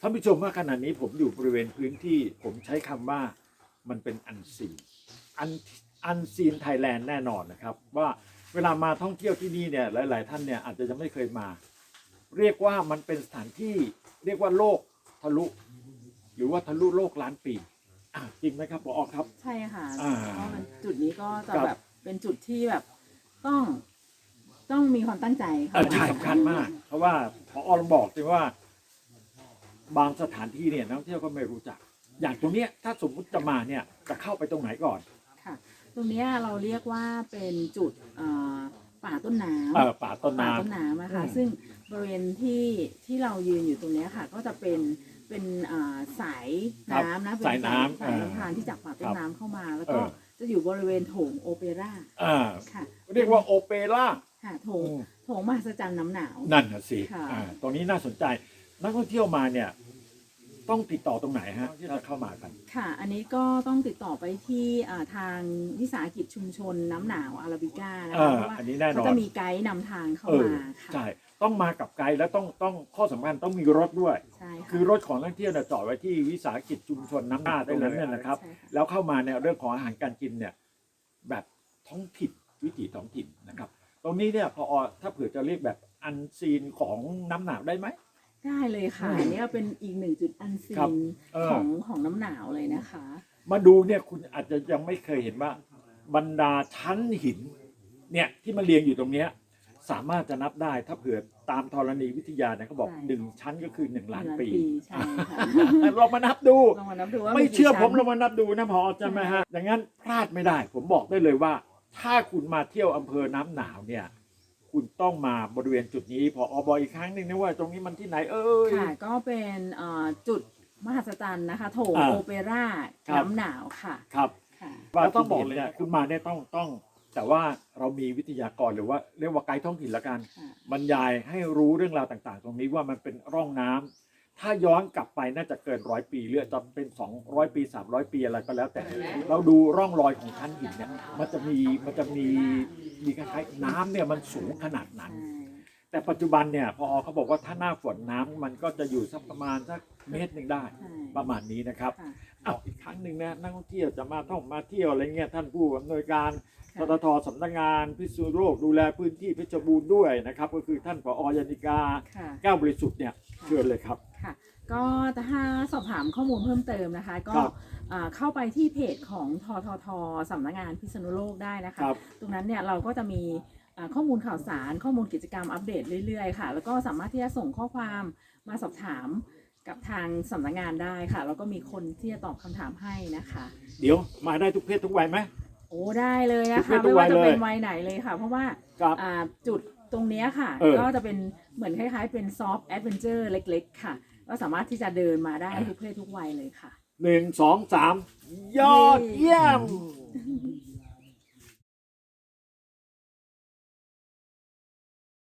ท่านผู้ชมว่าขณะนี้ผมอยู่บริเวณพื้นที่ผมใช้คำว่ามันเป็นอันซีนอันอันซีนไทยแลนด์แน่นอนนะครับ ว่าเวลามาท่องเที่ยวที่นี่เนี่ยหลาย ๆ ท่านเนี่ยอาจจะยังไม่เคยมา เรียกว่ามันเป็นสถานที่เรียกว่าโลกทะลุ หรือว่าทะลุโลกล้านปีอะจริงไหมครับปอครับ ใช่ค่ะอ่าก็มันจุดนี้ก็จะครับแบบเป็นจุดที่แบบต้องต้องมีความตั้งใจเออใช่สำคัญมาก เพราะว่าพอลองบอกเลยว่า บางสถานที่เนี่ยนักท่องเที่ยวก็ไม่รู้จัก อย่างตรงเนี้ยถ้าสมมุติจะมาเนี่ยจะเข้าไปตรงไหนก่อนค่ะ ตรงเนี้ยเราเรียกว่าเป็นจุดเอ่อป่าต้นน้เออป่าต้นำป่าน้ำต้นน้ำนะคะอืมซึ่งบริเวณที่ที่เรายืนอยู่ตรงเนี้ยค่ะ ก็จะเป็นเป็นเอ่อสายน้ำนะเป็นสายน้ำสายเออลำธารที่จากป่าต้ครันบน้ำเข้ามา แล้วก็เออจะอยู่บริเวณโถงโอเปร่าอ่าค่ะเรียกว่าโอเปร่าค่ะโถงอืมโถงมหัศจรรย์น้ำหนาว นั่นน่ะสิค่ะ อ่าตรงนี้น่าสนใจ นักท่องเที่ยวมาเนี่ย ต้องติดต่อตรงไหนฮะ ที่จะเข้ามากัน ค่ะ อันนี้ก็ต้องติดต่อไปที่อ่าทางวิสาหกิจชุมชนน้ำหนาวอาราบิก้านะเอคะอเพราะว่าอันนี้แน่นเขาอนจะมีไกด์นำทางเข้าเออมาค่ะใช่ต้องมากับไกด์แล้วต้องต้องข้อสำคัญต้องมีรถด้วย ใช่ค่ะคือรถของนักท่องเที่ยวเนี่ยจอดไว้ที่วิสาหกิจชุมชนน้ำหน้าได้เลยเนี่ยนะครับ ใช่ค่ะ แล้วเข้ามาเนี่ยเรื่องของอาหารการกินเนี่ยแบบท้องถิ่นวิถีท้องถิ่นนะครับ ตรงนี้เนี่ยพอถ้าเผื่อจะเรียกแบบอันซีนของน้ำหนาวได้ไหม ได้เลยค่ะอืมอันนี้ก็เป็นอีกหนึ่งจุดอันซีครับนเออ ของของน้ำหนาวเลยนะคะ มาดูเนี่ยคุณอาจจะยังไม่เคยเห็นว่า บรรดาชั้นหิน เนี่ยที่มันเรียงอยู่ตรงเนี้ยสามารถจะนับได้ถ้าเผื่อตามธรณีวิทยาเนี่ยเขาบอกใช่ หนึ่งชั้นก็คือหนึ่งล้านปีใช่ค่ะเรามานับดู ลองมานับดูว่าไม่เชื่อกี่ผมชั้นเรามานับดูนะพอใช่ไหมฮะดังนั้นพลาดไม่ได้ ผมบอกได้เลยว่า ถ้าคุณมาเที่ยวอำเภอน้ำหนาวเนี่ย คุณต้องมาบริเวณจุดนี้พออบอกอีกครั้งหนึ่งนะว่าตรงนี้มันที่ไหนเอ้ย ค่ะ ก็เป็นเอ่อจุดมหัศจรรย์นะคะ โถงอ่าโอเปร่าครับ น้ำหนาวค่ะครับค่ะแล้วต้องบอกเลยเนี่ยคุณมาเนี่ยต้องต้อง แต่ว่าเรามีวิทยากรหรือว่าเรียกว่าไกด์ท้องถิ่นละกัน ค่ะ บรรยายให้รู้เรื่องราวต่าง ๆ ตรงนี้ว่ามันเป็นร่องน้ำ ถ้าย้อนกลับไปน่าจะเกินร้อยปีหรืออาจจะเป็น 200 ปี 300 ปีอะไรก็แล้วแต่ เราดูร่องรอยของชั้นหินเนี่ยมันจะมีมันจะมีมีคล้ายๆน้ำเนี่ยมันสูงขนาดนั้นใช่ แต่ปัจจุบันเนี่ยพอเขาบอกว่าถ้าหน้าฝนน้ำมันก็จะอยู่สักประมาณสักเมตรหนึ่งได้ใช่ประมาณนี้นะครับค่ะเอาอีกครั้งหนึ่งนะนักท่องเที่ยวจะมาท่องมาเที่ยวอะไรเงี้ยท่านผู้อำนวยการทค่ะททสำนักงานพิษณุโลกดูแลพื้นที่เพชรบูรณ์ด้วยนะครับ ก็คือท่านผอยานิกาค่ะแก้วบริสุทธิ์เนี่ยเชิญเลยครับค่ะก็ถ้าสอบถามข้อมูลเพิ่มเติมนะคะ ก็ครับอ่าเข้าไปที่เพจของทททสำนักงานพิษณุโลกได้นะคะครับตรงนั้นเนี่ยเราก็จะมีอ่า ข้อมูลข่าวสาร ข้อมูลกิจกรรมอัปเดตเรื่อยๆค่ะ แล้วก็สามารถที่จะส่งข้อความมาสอบถามกับทางสำนักงานได้ค่ะ แล้วก็มีคนที่จะตอบคำถามให้นะคะ เดี๋ยวมาได้ทุกเพศทุกวัยไหม โอ้ได้เลยนะทุกเพศทุคะไม่กวัว่ายจะเป็นเลยวัยไหนเลยค่ะ เพราะว่าครับ อ่าจุดตรงเนี้ยค่ะ เออก็จะเป็นเหมือนคล้ายๆ เป็นซอฟต์แอดเวนเจอร์เล็กๆ ค่ะ ก็สามารถที่จะเดินมาได้ทุกเพศทุกวัยเลยค่ะ หนึ่งสองสามยอดเยี่ยม